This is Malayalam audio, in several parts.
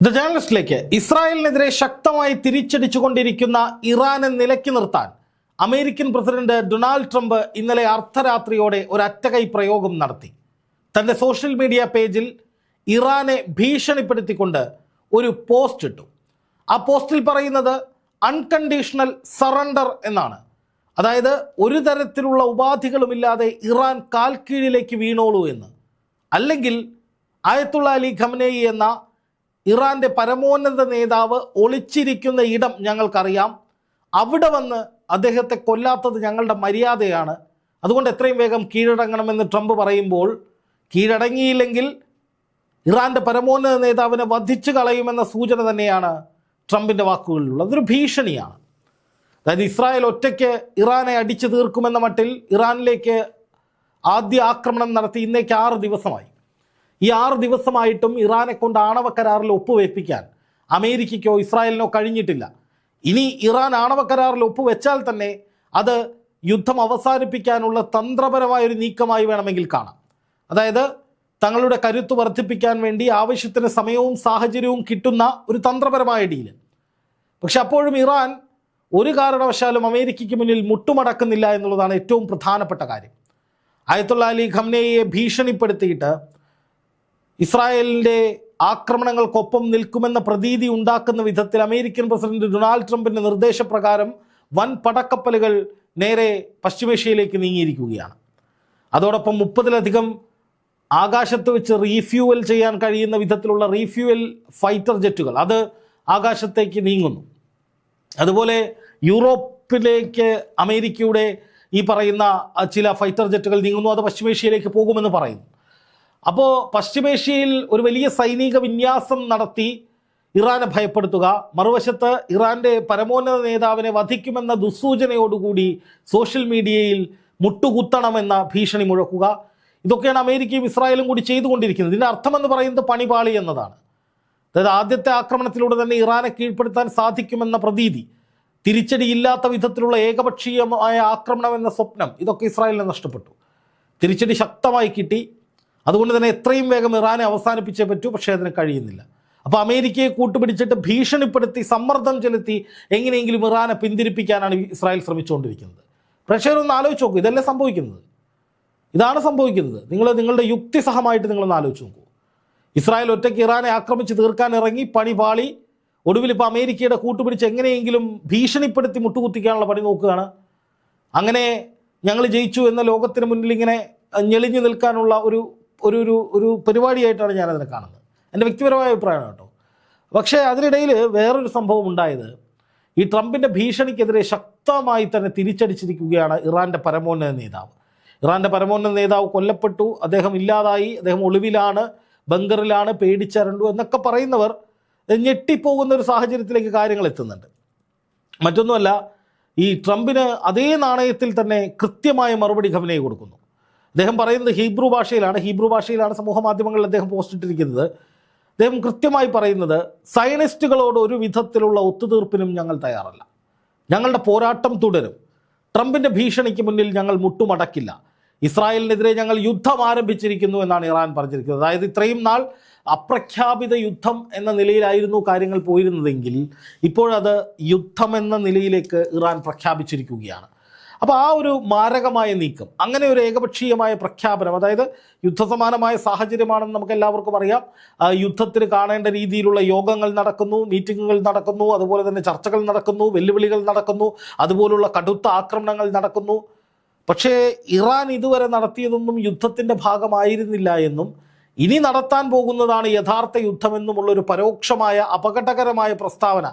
ദ ജേണലിസ്റ്റിലേക്ക് ഇസ്രായേലിനെതിരെ ശക്തമായി തിരിച്ചടിച്ചുകൊണ്ടിരിക്കുന്ന ഇറാനെ നിലയ്ക്ക് നിർത്താൻ അമേരിക്കൻ പ്രസിഡന്റ് ഡൊണാൾഡ് ട്രംപ് ഇന്നലെ അർദ്ധരാത്രിയോടെ ഒരു അറ്റകൈ പ്രയോഗം നടത്തി. തന്റെ സോഷ്യൽ മീഡിയ പേജിൽ ഇറാനെ ഭീഷണിപ്പെടുത്തിക്കൊണ്ട് ഒരു പോസ്റ്റ് ഇട്ടു. ആ പോസ്റ്റിൽ പറയുന്നത് അൺകണ്ടീഷണൽ സറണ്ടർ എന്നാണ്. അതായത് ഒരു തരത്തിലുള്ള ഉപാധികളുമില്ലാതെ ഇറാൻ കാൽക്കീഴിലേക്ക് വീണോളൂ എന്ന്. അല്ലെങ്കിൽ ആയത്തുള്ള അലി ഖമനേയി എന്ന ഇറാന്റെ പരമോന്നത നേതാവ് ഒളിച്ചിരിക്കുന്ന ഇടം ഞങ്ങൾക്കറിയാം. അവിടെ വന്ന് അദ്ദേഹത്തെ കൊല്ലാത്തത് ഞങ്ങളുടെ മര്യാദയാണ്. അതുകൊണ്ട് എത്രയും വേഗം കീഴടങ്ങണമെന്ന് ട്രംപ് പറയുമ്പോൾ കീഴടങ്ങിയില്ലെങ്കിൽ ഇറാന്റെ പരമോന്നത നേതാവിനെ വധിച്ചു കളയുമെന്ന സൂചന തന്നെയാണ് ട്രംപിന്റെ വാക്കുകളിലുള്ളത്. അതൊരു ഭീഷണിയാണ്. അതായത് ഇസ്രായേൽ ഒറ്റയ്ക്ക് ഇറാനെ അടിച്ചു തീർക്കുമെന്ന മട്ടിൽ ഇറാനിലേക്ക് ആദ്യ ആക്രമണം നടത്തി ഇന്നേക്ക് ആറ് ദിവസമായി. ഈ ആറ് ദിവസമായിട്ടും ഇറാനെ കൊണ്ട് ആണവ കരാറിൽ ഒപ്പുവെപ്പിക്കാൻ അമേരിക്കയ്ക്കോ ഇസ്രായേലിനോ കഴിഞ്ഞിട്ടില്ല. ഇനി ഇറാൻ ആണവ കരാറിൽ ഒപ്പുവെച്ചാൽ തന്നെ അത് യുദ്ധം അവസാനിപ്പിക്കാനുള്ള തന്ത്രപരമായ ഒരു നീക്കമായി വേണമെങ്കിൽ കാണാം. അതായത് തങ്ങളുടെ കരുത്ത് വർദ്ധിപ്പിക്കാൻ വേണ്ടി ആവശ്യത്തിന് സമയവും സാഹചര്യവും കിട്ടുന്ന ഒരു തന്ത്രപരമായ ഡീൽ. പക്ഷെ അപ്പോഴും ഇറാൻ ഒരു കാരണവശാലും അമേരിക്കയ്ക്ക് മുന്നിൽ മുട്ടുമടക്കുന്നില്ല എന്നുള്ളതാണ് ഏറ്റവും പ്രധാനപ്പെട്ട കാര്യം. ആയത്തുള്ള അലി ഖംനയെ ഭീഷണിപ്പെടുത്തിയിട്ട് ഇസ്രായേലിന്റെ ആക്രമണങ്ങൾക്കൊപ്പം നിൽക്കുമെന്ന പ്രതീതി ഉണ്ടാക്കുന്ന വിധത്തിൽ അമേരിക്കൻ പ്രസിഡന്റ് ഡൊണാൾഡ് ട്രംപിന്റെ നിർദ്ദേശപ്രകാരം വൻ പടക്കപ്പലുകൾ നേരെ പശ്ചിമേഷ്യയിലേക്ക് നീങ്ങിയിരിക്കുകയാണ്. അതോടൊപ്പം മുപ്പതിലധികം ആകാശത്ത് വെച്ച് റീഫ്യൂവൽ ചെയ്യാൻ കഴിയുന്ന വിധത്തിലുള്ള റീഫ്യൂവൽ ഫൈറ്റർ ജെറ്റുകൾ അത് ആകാശത്തേക്ക് നീങ്ങുന്നു. അതുപോലെ യൂറോപ്പിലേക്ക് അമേരിക്കയുടെ ഈ പറയുന്ന ചില ഫൈറ്റർ ജെറ്റുകൾ നീങ്ങുന്നു അത് പശ്ചിമേഷ്യയിലേക്ക് പോകുമെന്ന് പറയുന്നു. അപ്പോൾ പശ്ചിമേഷ്യയിൽ ഒരു വലിയ സൈനിക വിന്യാസം നടത്തി ഇറാനെ ഭയപ്പെടുത്തുക. മറുവശത്ത് ഇറാന്റെ പരമോന്നത നേതാവിനെ വധിക്കുമെന്ന ദുസ്സൂചനയോടുകൂടി സോഷ്യൽ മീഡിയയിൽ മുട്ടുകുത്തണമെന്ന ഭീഷണി മുഴക്കുക. ഇതൊക്കെയാണ് അമേരിക്കയും ഇസ്രായേലും കൂടി ചെയ്തുകൊണ്ടിരിക്കുന്നത്. ഇതിന്റെ അർത്ഥമെന്ന് പറയുന്നത് പണിപാളി എന്നതാണ്. അതായത് ആദ്യത്തെ ആക്രമണത്തിലൂടെ തന്നെ ഇറാനെ കീഴ്പ്പെടുത്താൻ സാധിക്കുമെന്ന പ്രതീതി തിരിച്ചടിയില്ലാത്ത വിധത്തിലുള്ള ഏകപക്ഷീയമായ ആക്രമണം എന്ന സ്വപ്നം ഇതൊക്കെ ഇസ്രായേലിനെ നഷ്ടപ്പെട്ടു. തിരിച്ചടി ശക്തമായി കിട്ടി. അതുകൊണ്ട് തന്നെ എത്രയും വേഗം ഇറാനെ അവസാനിപ്പിച്ചേ പറ്റൂ പക്ഷേ അതിന് കഴിയുന്നില്ല. അപ്പോൾ അമേരിക്കയെ കൂട്ടുപിടിച്ചിട്ട് ഭീഷണിപ്പെടുത്തി സമ്മർദ്ദം ചെലുത്തി എങ്ങനെയെങ്കിലും ഇറാനെ പിന്തിരിപ്പിക്കാനാണ് ഇസ്രായേൽ ശ്രമിച്ചുകൊണ്ടിരിക്കുന്നത്. പ്രേക്ഷകരൊന്ന് ആലോചിച്ച് നോക്കൂ ഇതല്ലേ സംഭവിക്കുന്നത്? ഇതാണ് സംഭവിക്കുന്നത്. നിങ്ങൾ നിങ്ങളുടെ യുക്തിസഹമായിട്ട് നിങ്ങളൊന്ന് ആലോചിച്ച് നോക്കൂ. ഇസ്രായേൽ ഒറ്റയ്ക്ക് ഇറാനെ ആക്രമിച്ച് തീർക്കാൻ ഇറങ്ങി പണി പാളി. ഒടുവിൽ ഇപ്പോൾ അമേരിക്കയുടെ കൂട്ടുപിടിച്ച് എങ്ങനെയെങ്കിലും ഭീഷണിപ്പെടുത്തി മുട്ടുകുത്തിക്കാനുള്ള പണി നോക്കുകയാണ്. അങ്ങനെ ഞങ്ങൾ ജയിച്ചു എന്ന ലോകത്തിന് മുന്നിൽ ഇങ്ങനെ ഞെളിഞ്ഞു നിൽക്കാനുള്ള ഒരു ഒരു ഒരു ഒരു പരിപാടിയായിട്ടാണ് ഞാനതിനെ കാണുന്നത്. എന്റെ വ്യക്തിപരമായ അഭിപ്രായമാണ് കേട്ടോ. പക്ഷേ അതിനിടയിൽ വേറൊരു സംഭവം ഉണ്ടായത്. ഈ ട്രംപിന്റെ ഭീഷണിക്കെതിരെ ശക്തമായി തന്നെ തിരിച്ചടിച്ചിരിക്കുകയാണ് ഇറാന്റെ പരമോന്നത നേതാവ്. ഇറാന്റെ പരമോന്നത നേതാവ് കൊല്ലപ്പെട്ടു അദ്ദേഹം ഇല്ലാതായി അദ്ദേഹം ഒളിവിലാണ് ബങ്കറിലാണ് പേടിച്ചരണ്ടു എന്നൊക്കെ പറയുന്നവർ ഞെട്ടിപ്പോകുന്ന ഒരു സാഹചര്യത്തിലേക്ക് കാര്യങ്ങൾ എത്തുന്നുണ്ട്. മറ്റൊന്നുമല്ല ഈ ട്രംപിന് അതേ നാണയത്തിൽ തന്നെ കൃത്യമായ മറുപടി ഖമനയെ കൊടുക്കുന്നു. അദ്ദേഹം പറയുന്നത് ഹീബ്രു ഭാഷയിലാണ്. ഹീബ്രു ഭാഷയിലാണ് സമൂഹ മാധ്യമങ്ങളിൽ അദ്ദേഹം പോസ്റ്റ് ഇട്ടിരിക്കുന്നത്. അദ്ദേഹം കൃത്യമായി പറയുന്നത് സയനിസ്റ്റുകളോട് ഒരു വിധത്തിലുള്ള ഒത്തുതീർപ്പിനും ഞങ്ങൾ തയ്യാറല്ല. ഞങ്ങളുടെ പോരാട്ടം തുടരും. ട്രംപിന്റെ ഭീഷണിക്ക് മുന്നിൽ ഞങ്ങൾ മുട്ടുമടക്കില്ല. ഇസ്രായേലിനെതിരെ ഞങ്ങൾ യുദ്ധം ആരംഭിച്ചിരിക്കുന്നു എന്നാണ് ഇറാൻ പറഞ്ഞിരിക്കുന്നത്. അതായത് ഇത്രയും നാൾ അപ്രഖ്യാപിത യുദ്ധം എന്ന നിലയിലായിരുന്നു കാര്യങ്ങൾ പോയിരുന്നതെങ്കിൽ ഇപ്പോഴത് യുദ്ധം എന്ന നിലയിലേക്ക് ഇറാൻ പ്രഖ്യാപിച്ചിരിക്കുകയാണ്. അപ്പോൾ ആ ഒരു മാരകമായ നീക്കം അങ്ങനെ ഒരു ഏകപക്ഷീയമായ പ്രഖ്യാപനം അതായത് യുദ്ധസമാനമായ സാഹചര്യമാണെന്ന് നമുക്ക് എല്ലാവർക്കും അറിയാം. യുദ്ധത്തിന് കാണേണ്ട രീതിയിലുള്ള യോഗങ്ങൾ നടക്കുന്നു മീറ്റിങ്ങുകൾ നടക്കുന്നു അതുപോലെ തന്നെ ചർച്ചകൾ നടക്കുന്നു വെല്ലുവിളികൾ നടക്കുന്നു അതുപോലുള്ള കടുത്ത ആക്രമണങ്ങൾ നടക്കുന്നു. പക്ഷേ ഇറാൻ ഇതുവരെ നടത്തിയതൊന്നും യുദ്ധത്തിന്റെ ഭാഗമായിരുന്നില്ല എന്നും ഇനി നടത്താൻ പോകുന്നതാണ് യഥാർത്ഥ യുദ്ധമെന്നുമുള്ള ഒരു പരോക്ഷമായ അപകടകരമായ പ്രസ്താവന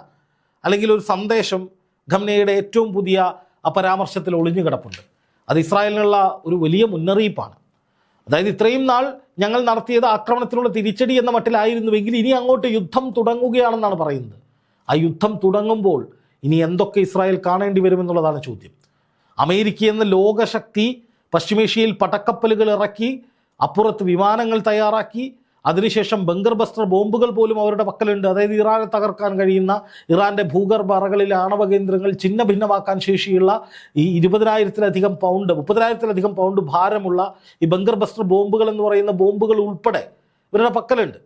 അല്ലെങ്കിൽ ഒരു സന്ദേശം ഖംനയുടെ ഏറ്റവും പുതിയ ആ പരാമർശത്തിൽ ഒളിഞ്ഞു കിടപ്പുണ്ട്. അത് ഇസ്രായേലിനുള്ള ഒരു വലിയ മുന്നറിയിപ്പാണ്. അതായത് ഇത്രയും നാൾ ഞങ്ങൾ നടത്തിയത് ആക്രമണത്തിനുള്ള തിരിച്ചടി എന്ന മട്ടിലായിരുന്നുവെങ്കിൽ ഇനി അങ്ങോട്ട് യുദ്ധം തുടങ്ങുകയാണെന്നാണ് പറയുന്നത്. ആ യുദ്ധം തുടങ്ങുമ്പോൾ ഇനി എന്തൊക്കെ ഇസ്രായേൽ കാണേണ്ടി വരുമെന്നുള്ളതാണ് ചോദ്യം. അമേരിക്ക എന്ന ലോകശക്തി പശ്ചിമേഷ്യയിൽ പടക്കപ്പലുകൾ ഇറക്കി അപ്പുറത്ത് വിമാനങ്ങൾ തയ്യാറാക്കി അതിനുശേഷം ബങ്കർ ബസ്റ്റർ ബോംബുകൾ പോലും അവരുടെ പക്കലുണ്ട്. അതായത് ഇറാനെ തകർക്കാൻ കഴിയുന്ന ഇറാന്റെ ഭൂഗർഭ അറകളിലെ ആണവ കേന്ദ്രങ്ങൾ ചിഹ്ന ഭിന്നമാക്കാൻ ശേഷിയുള്ള ഈ ഇരുപതിനായിരത്തിലധികം പൗണ്ട് മുപ്പതിനായിരത്തിലധികം പൗണ്ട് ഭാരമുള്ള ഈ ബങ്കർ ബസ്റ്റർ ബോംബുകൾ എന്ന് പറയുന്ന ബോംബുകൾ ഉൾപ്പെടെ ഇവരുടെ പക്കലുണ്ട്.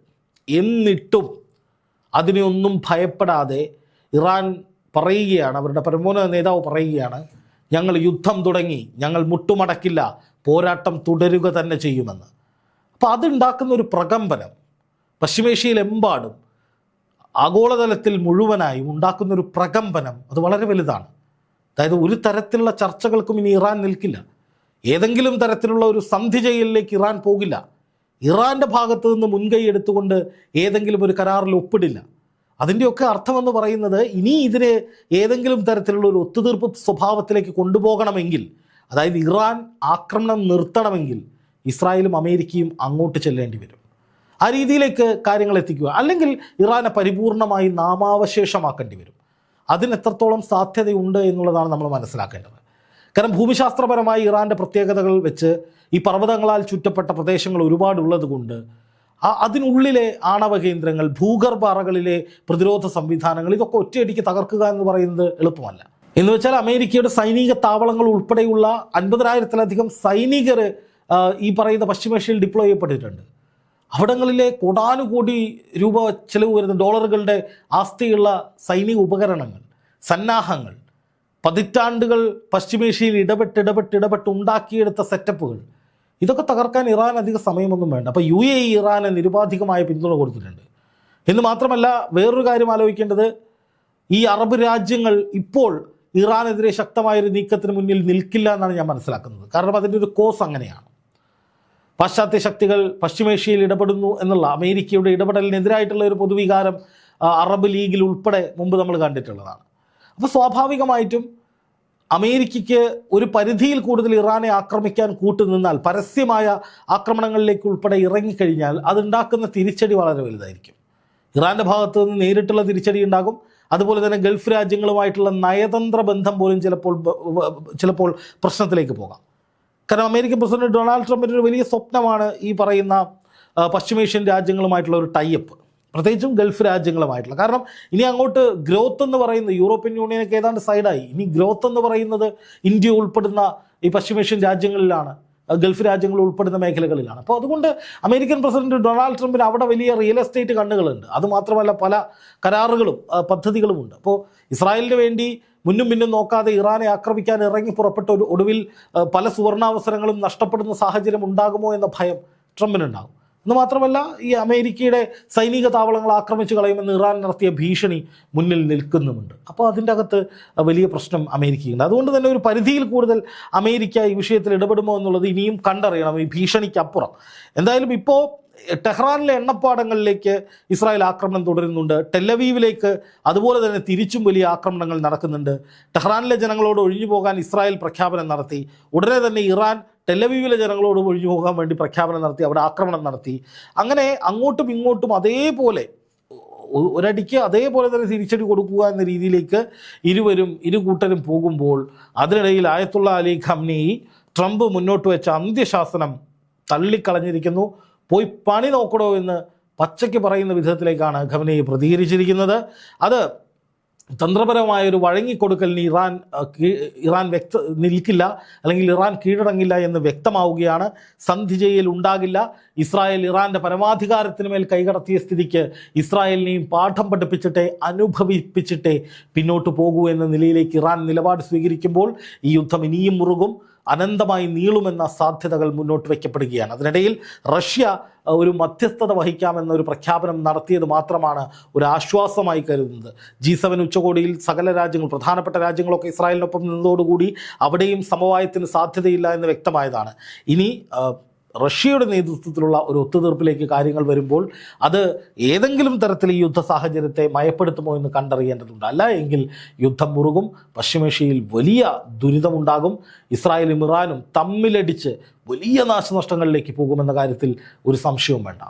എന്നിട്ടും അതിനെ ഒന്നും ഭയപ്പെടാതെ ഇറാൻ പറയുകയാണ് അവരുടെ പരമോന്നത നേതാവ് പറയുകയാണ് ഞങ്ങൾ യുദ്ധം തുടങ്ങി ഞങ്ങൾ മുട്ടുമടക്കില്ല പോരാട്ടം തുടരുക തന്നെ ചെയ്യുമെന്ന്. അപ്പോൾ അതുണ്ടാക്കുന്ന ഒരു പ്രകമ്പനം പശ്ചിമേഷ്യയിലെമ്പാടും ആഗോളതലത്തിൽ മുഴുവനായും ഉണ്ടാക്കുന്ന ഒരു പ്രകമ്പനം അത് വളരെ വലുതാണ്. അതായത് ഒരു തരത്തിലുള്ള ചർച്ചകൾക്കും ഇനി ഇറാൻ നിൽക്കില്ല. ഏതെങ്കിലും തരത്തിലുള്ള ഒരു സന്ധി ചെയ്യലിലേക്ക് ഇറാൻ പോകില്ല. ഇറാന്റെ ഭാഗത്തു നിന്ന് മുൻകൈ എടുത്തുകൊണ്ട് ഏതെങ്കിലും ഒരു കരാറിൽ ഒപ്പിടില്ല. അതിന്റെയൊക്കെ അർത്ഥമെന്ന് പറയുന്നത് ഇനി ഇതിനെ ഏതെങ്കിലും തരത്തിലുള്ള ഒരു ഒത്തുതീർപ്പ് സ്വഭാവത്തിലേക്ക് കൊണ്ടുപോകണമെങ്കിൽ അതായത് ഇറാൻ ആക്രമണം നിർത്തണമെങ്കിൽ ഇസ്രായേലും അമേരിക്കയും അങ്ങോട്ട് ചെല്ലേണ്ടി വരും. ആ രീതിയിലേക്ക് കാര്യങ്ങൾ എത്തിക്കുക. അല്ലെങ്കിൽ ഇറാനെ പരിപൂർണമായി നാമാവശേഷമാക്കേണ്ടി വരും. അതിന് എത്രത്തോളം സാധ്യതയുണ്ട് എന്നുള്ളതാണ് നമ്മൾ മനസ്സിലാക്കേണ്ടത്. കാരണം ഭൂമിശാസ്ത്രപരമായി ഇറാന്റെ പ്രത്യേകതകൾ വെച്ച് ഈ പർവതങ്ങളാൽ ചുറ്റപ്പെട്ട പ്രദേശങ്ങൾ ഒരുപാടുള്ളത് കൊണ്ട് അതിനുള്ളിലെ ആണവ കേന്ദ്രങ്ങൾ ഭൂഗർഭ അറകളിലെ പ്രതിരോധ സംവിധാനങ്ങൾ ഇതൊക്കെ ഒറ്റയടിക്ക് തകർക്കുക എന്ന് പറയുന്നത് എളുപ്പമല്ല. എന്ന് വെച്ചാൽ അമേരിക്കയുടെ സൈനിക താവളങ്ങൾ ഉൾപ്പെടെയുള്ള അൻപതിനായിരത്തിലധികം സൈനികർ ഈ പറയുന്ന പശ്ചിമേഷ്യയിൽ ഡിപ്ലോയ് ചെയ്യപ്പെട്ടിട്ടുണ്ട്. അവിടങ്ങളിലെ കോടാനുകോടി രൂപ ചെലവ് വരുന്ന ഡോളറുകളുടെ ആസ്തിയുള്ള സൈനിക ഉപകരണങ്ങൾ സന്നാഹങ്ങൾ പതിറ്റാണ്ടുകൾ പശ്ചിമേഷ്യയിൽ ഇടപെട്ട് ഇടപെട്ട് ഇടപെട്ട് ഉണ്ടാക്കിയെടുത്ത സെറ്റപ്പുകൾ ഇതൊക്കെ തകർക്കാൻ ഇറാൻ അധിക സമയമൊന്നും വേണ്ട. അപ്പോൾ യു എ ഇ ഇറാന് നിരുപാധികമായ പിന്തുണ കൊടുത്തിട്ടുണ്ട്. എന്ന് മാത്രമല്ല വേറൊരു കാര്യം ആലോചിക്കേണ്ടത് ഈ അറബ് രാജ്യങ്ങൾ ഇപ്പോൾ ഇറാനെതിരെ ശക്തമായൊരു നീക്കത്തിന് മുന്നിൽ നിൽക്കില്ല എന്നാണ് ഞാൻ മനസ്സിലാക്കുന്നത്. കാരണം അതിന്റെ ഒരു കോസ് അങ്ങനെയാണ്. പാശ്ചാത്യ ശക്തികൾ പശ്ചിമേഷ്യയിൽ ഇടപെടുന്നു എന്നുള്ള അമേരിക്കയുടെ ഇടപെടലിനെതിരായിട്ടുള്ള ഒരു പൊതുവികാരം അറബ് ലീഗിൽ ഉൾപ്പെടെ മുമ്പ് നമ്മൾ കണ്ടിട്ടുള്ളതാണ്. അപ്പോൾ സ്വാഭാവികമായിട്ടും അമേരിക്കയ്ക്ക് ഒരു പരിധിയിൽ കൂടുതൽ ഇറാനെ ആക്രമിക്കാൻ കൂട്ടുനിന്നാൽ പരസ്യമായ ആക്രമണങ്ങളിലേക്ക് ഉൾപ്പെടെ ഇറങ്ങിക്കഴിഞ്ഞാൽ അതുണ്ടാക്കുന്ന തിരിച്ചടി വളരെ വലുതായിരിക്കും. ഇറാന്റെ ഭാഗത്ത് നിന്ന് നേരിട്ടുള്ള തിരിച്ചടി ഉണ്ടാകും. അതുപോലെ തന്നെ ഗൾഫ് രാജ്യങ്ങളുമായിട്ടുള്ള നയതന്ത്ര ബന്ധം പോലും ചിലപ്പോൾ ചിലപ്പോൾ പ്രശ്നത്തിലേക്ക് പോകാം. കാരണം അമേരിക്കൻ പ്രസിഡന്റ് ഡൊണാൾഡ് ട്രംപിന്റെ ഒരു വലിയ സ്വപ്നമാണ് ഈ പറയുന്ന പശ്ചിമേഷ്യൻ രാജ്യങ്ങളുമായിട്ടുള്ള ഒരു ടൈപ്പ് പ്രത്യേകിച്ചും ഗൾഫ് രാജ്യങ്ങളുമായിട്ടുള്ള. കാരണം ഇനി അങ്ങോട്ട് ഗ്രോത്ത് എന്ന് പറയുന്നത് യൂറോപ്യൻ യൂണിയനൊക്കെ ഏതാണ്ട് സൈഡായി ഇനി ഗ്രോത്ത് എന്ന് പറയുന്നത് ഇന്ത്യ ഉൾപ്പെടുന്ന ഈ പശ്ചിമേഷ്യൻ രാജ്യങ്ങളിലാണ്. ഗൾഫ് രാജ്യങ്ങൾ ഉൾപ്പെടുന്ന മേഖലകളിലാണ്. അപ്പോൾ അതുകൊണ്ട് അമേരിക്കൻ പ്രസിഡന്റ് ഡൊണാൾഡ് ട്രംപിന് അവിടെ വലിയ റിയൽ എസ്റ്റേറ്റ് കണ്ണുകളുണ്ട്. അതുമാത്രമല്ല പല കരാറുകളും പദ്ധതികളുമുണ്ട്. അപ്പോൾ ഇസ്രായേലിന് വേണ്ടി മുന്നും പിന്നും നോക്കാതെ ഇറാനെ ആക്രമിക്കാൻ ഇറങ്ങി പുറപ്പെട്ട ഒരു ഒടുവിൽ പല സുവർണാവസരങ്ങളും നഷ്ടപ്പെടുന്ന സാഹചര്യം ഉണ്ടാകുമോ എന്ന ഭയം ട്രംപിനുണ്ടാകും. എന്ന് മാത്രമല്ല ഈ അമേരിക്കയുടെ സൈനിക താവളങ്ങൾ ആക്രമിച്ചു കളയുമെന്ന് ഇറാൻ നടത്തിയ ഭീഷണി മുന്നിൽ നിൽക്കുന്നുമുണ്ട്. അപ്പോൾ അതിന്റെ അകത്ത് വലിയ പ്രശ്നം അമേരിക്കയുണ്ട് അതുകൊണ്ട് തന്നെ ഒരു പരിധിയിൽ കൂടുതൽ അമേരിക്ക ഈ വിഷയത്തിൽ ഇടപെടുമോ എന്നുള്ളത് ഇനിയും കണ്ടറിയണം ഈ ഭീഷണിക്കപ്പുറം. എന്തായാലും ഇപ്പോൾ ടെഹ്റാനിലെ എണ്ണപ്പാടങ്ങളിലേക്ക് ഇസ്രായേൽ ആക്രമണം തുടരുന്നുണ്ട്. ടെല്ലവീവിലേക്ക് അതുപോലെ തന്നെ തിരിച്ചും വലിയ ആക്രമണങ്ങൾ നടക്കുന്നുണ്ട്. ടെഹ്റാനിലെ ജനങ്ങളോട് ഒഴിഞ്ഞു പോകാൻ ഇസ്രായേൽ പ്രഖ്യാപനം നടത്തി. ഉടനെ തന്നെ ഇറാൻ ടെല്ലവീവിലെ ജനങ്ങളോട് ഒഴിഞ്ഞു പോകാൻ വേണ്ടി പ്രഖ്യാപനം നടത്തി അവിടെ ആക്രമണം നടത്തി. അങ്ങനെ അങ്ങോട്ടും ഇങ്ങോട്ടും അതേപോലെ ഒരടിക്ക് അതേപോലെ തന്നെ തിരിച്ചടി കൊടുക്കുക എന്ന രീതിയിലേക്ക് ഇരുവരും ഇരു കൂട്ടരും പോകുമ്പോൾ അതിനിടയിൽ ആയത്തുള്ള അലി ഖംനി ട്രംപ് മുന്നോട്ട് വെച്ച അന്ത്യശാസനം തള്ളിക്കളഞ്ഞിരിക്കുന്നു. പോയി പണി നോക്കണോ എന്ന് പച്ചയ്ക്ക് പറയുന്ന വിധത്തിലേക്കാണ് ഖമനി പ്രതികരിച്ചിരിക്കുന്നത്. അത് തന്ത്രപരമായ ഒരു വഴങ്ങിക്കൊടുക്കലിന് ഇറാൻ ഇറാൻ വ്യക്ത നിൽക്കില്ല അല്ലെങ്കിൽ ഇറാൻ കീഴടങ്ങില്ല എന്ന് വ്യക്തമാവുകയാണ്. സന്ധി ചെയ്യൽ ഉണ്ടാകില്ല. ഇസ്രായേൽ ഇറാന്റെ പരമാധികാരത്തിന് മേൽ കൈകടത്തിയ സ്ഥിതിക്ക് ഇസ്രായേലിനെയും പാഠം പഠിപ്പിച്ചിട്ടേ അനുഭവിപ്പിച്ചിട്ടേ പിന്നോട്ട് പോകൂ എന്ന നിലയിലേക്ക് ഇറാൻ നിലപാട് സ്വീകരിക്കുമ്പോൾ ഈ യുദ്ധം ഇനിയും മുറുകും. അനന്തമായി നീളുമെന്ന സാധ്യതകൾ മുന്നോട്ട് വയ്ക്കപ്പെടുകയാണ്. അതിനിടയിൽ റഷ്യ ഒരു മധ്യസ്ഥത വഹിക്കാമെന്ന ഒരു പ്രഖ്യാപനം നടത്തിയത് മാത്രമാണ് ഒരു ആശ്വാസമായി കരുതുന്നത്. ജി സെവൻ ഉച്ചകോടിയിൽ സകല രാജ്യങ്ങൾ പ്രധാനപ്പെട്ട രാജ്യങ്ങളൊക്കെ ഇസ്രായേലിനൊപ്പം നിന്നതോടുകൂടി അവിടെയും സമവായത്തിന് സാധ്യതയില്ല എന്ന് വ്യക്തമായതാണ്. ഇനി റഷ്യയുടെ നേതൃത്വത്തിലുള്ള ഒരു ഒത്തുതീർപ്പിലേക്ക് കാര്യങ്ങൾ വരുമ്പോൾ അത് ഏതെങ്കിലും തരത്തിൽ ഈ യുദ്ധ സാഹചര്യത്തെ മയപ്പെടുത്തുമോ എന്ന് കണ്ടറിയേണ്ടതുണ്ട്. അല്ല എങ്കിൽ യുദ്ധം മുറുകും പശ്ചിമേഷ്യയിൽ വലിയ ദുരിതമുണ്ടാകും ഇസ്രായേലും ഇറാനും തമ്മിലടിച്ച് വലിയ നാശനഷ്ടങ്ങളിലേക്ക് പോകുമെന്ന കാര്യത്തിൽ ഒരു സംശയവും വേണ്ട.